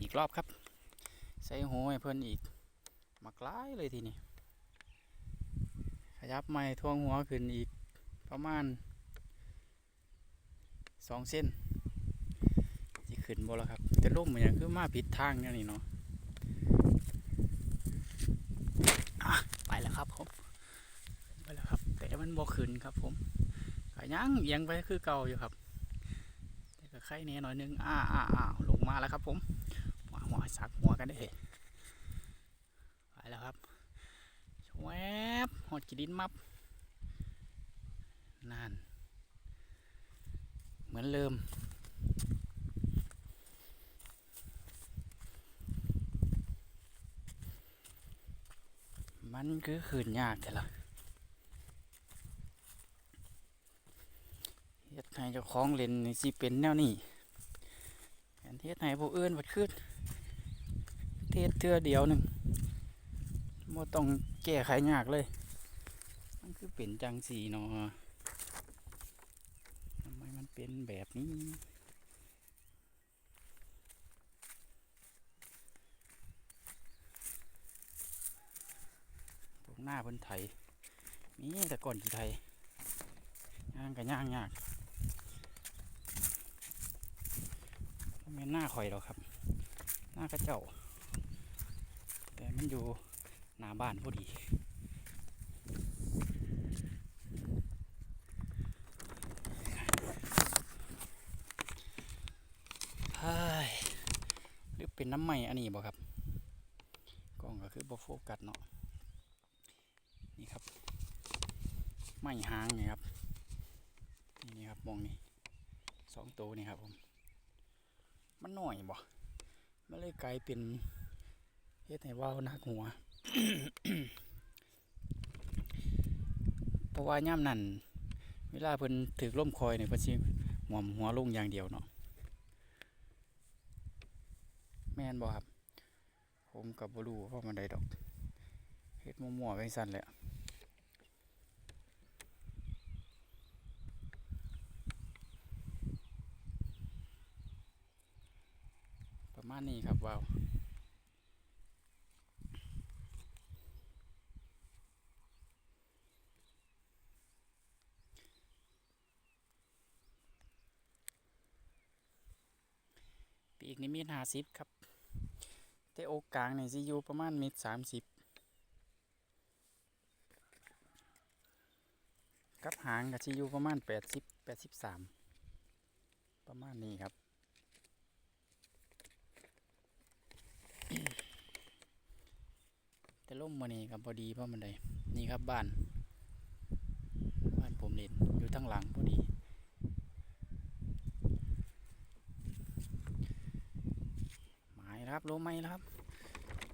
อีกรอบครับ ใส่หูให้เพิ่นอีกมากร้ายเลยทีนี้ขยับไม้ทวงหัวขึ้นอีกประมาณสองเส้นสิขึ้นบ่แล้วครับแต่ล่มมันยังคือมาผิดทางเนี่ยนี่เนาะอะไปแล้วครับผมไปแล้วครับ แต่มันบ่ขึ้นครับผมก็ยังเอียงไปคือเก่าอยู่ครับแต่ก็ไข่แน่หน่อยนึงอ้าอ้าอ้าลงมาแล้วครับผม สักหัวกันได้เลยไปแล้วครับแวบหอดกีดินมับนั่นเหมือนเริ่มมันคือขืนยากแต่ละเฮ็ดให้เจ้าของเล่นนี่สิเป็นแนวนี้แทนเฮ็ดให้ผู้อื่นวัดขึ้น เทศเทื่อเดียวหนึ่งบ่ต้องแก้ไขยากเลย มันคือเป็นจังสีเนาะทำไมมันเป็นแบบนี้ตรงหน้าเพิ่นไถมีแต่ก่อนกี่ไทยย่างกับย่างยากไม่แม่นหน้าข่อยหรอกครับ หน้ากระเจ้า มันอยู่หน้าบ้านพอดีเฮ้ยหรือเป็นน้ำใหม่อันนี้บ่ครับกล้องก็คือบ่โฟกัสเนาะนี่ครับไม่หางนี่ครับนี่นี่ครับมองนี่สองตัวนี่ครับผมมันหน่อยบ่มันเลยกลายเป็น เฮ็ดให้ว่าวนักหัว เพราะว่าย่ำนั่นเวลาเพิ่นถือล่มคอยเนี่ยเพิ่นสิหมอมหัวลงอย่างเดียวเนาะแม่นบ่ครับ ผมกับบ่รู้ว่าะมันใดดอกเฮ็ดมั่วๆไปสั่นแหละประมาณนี้ครับว้าว ปีกนี่มีดห้าสิบครับ แต่โอกกลางนี่สิอยู่ประมาณเมตรสามสิบกับหางก็สิอยู่ประมาณแปดสิบแปดสิบสามประมาณนี้ครับแต่ล่มมานี่ครับพอดีเพราะมันใดนี่ครับบ้าน บ้านผมเล่นอยู่ทั้งหลังพอดี หมาย แล้วครับรู้ไหมแล้วครับ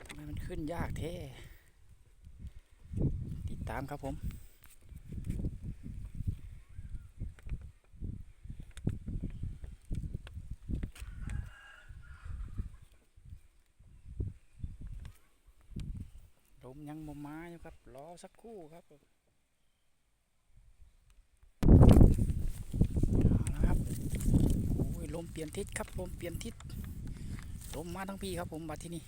ทำไมมันขึ้นยากแท้ติดตามครับผมลมยังบ่มาอยู่ครับรอสักครู่ครับเอาละครับโอ้ยลมเปลี่ยนทิศครับลมเปลี่ยนทิศ ลมมาทั้งปีครับผมมาที่นี่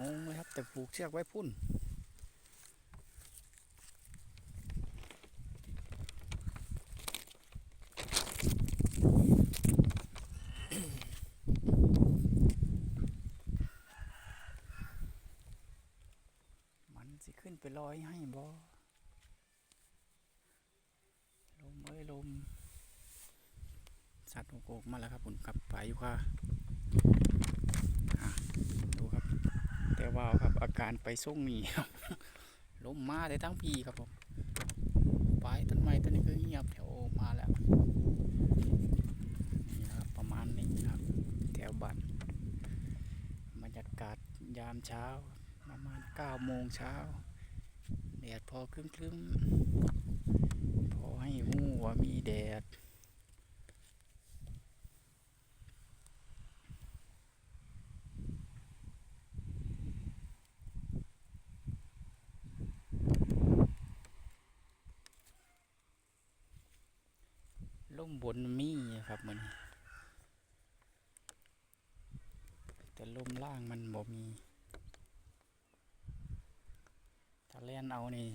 งงเลยครับ แต่ผูกเชือกไว้พุ่น มันสิขึ้นไปลอยให้บอลมเอ้ยลม สัตว์โกกมาแล้วครับผมกับไปอยู่ค่ะดูครับ แต่ว่าครับอา การไปส่งนี่ครับลมมาแต่ทั้งปีครับผมไปต้นไม้ต้นนี้คือเงียบแถวมาแล้วนี่นะครับประมาณนี้ครับ แถวบ้านบรรยากาศยามเช้า ประมาณ9โมงเช้าแดดพอครึ้มครึ้มๆพอให้หูว่ามีแดด ล่มบนมีครับมันแต่ลมล่างมันบ่มี ถ้าเล่นเอานี่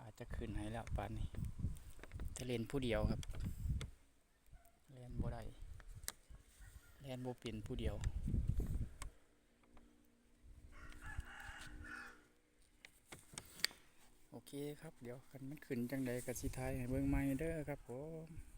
อาจจะขึ้นให้แล้วปานนี้จะเล่นผู้เดียวครับเล่นบ่ได้เล่นบ่เป็นผู้เดียวโอเคครับ เดี๋ยวคันมันขึ้นจังใดกับสิทายให้เบิ่งใหม่เด้อครับผม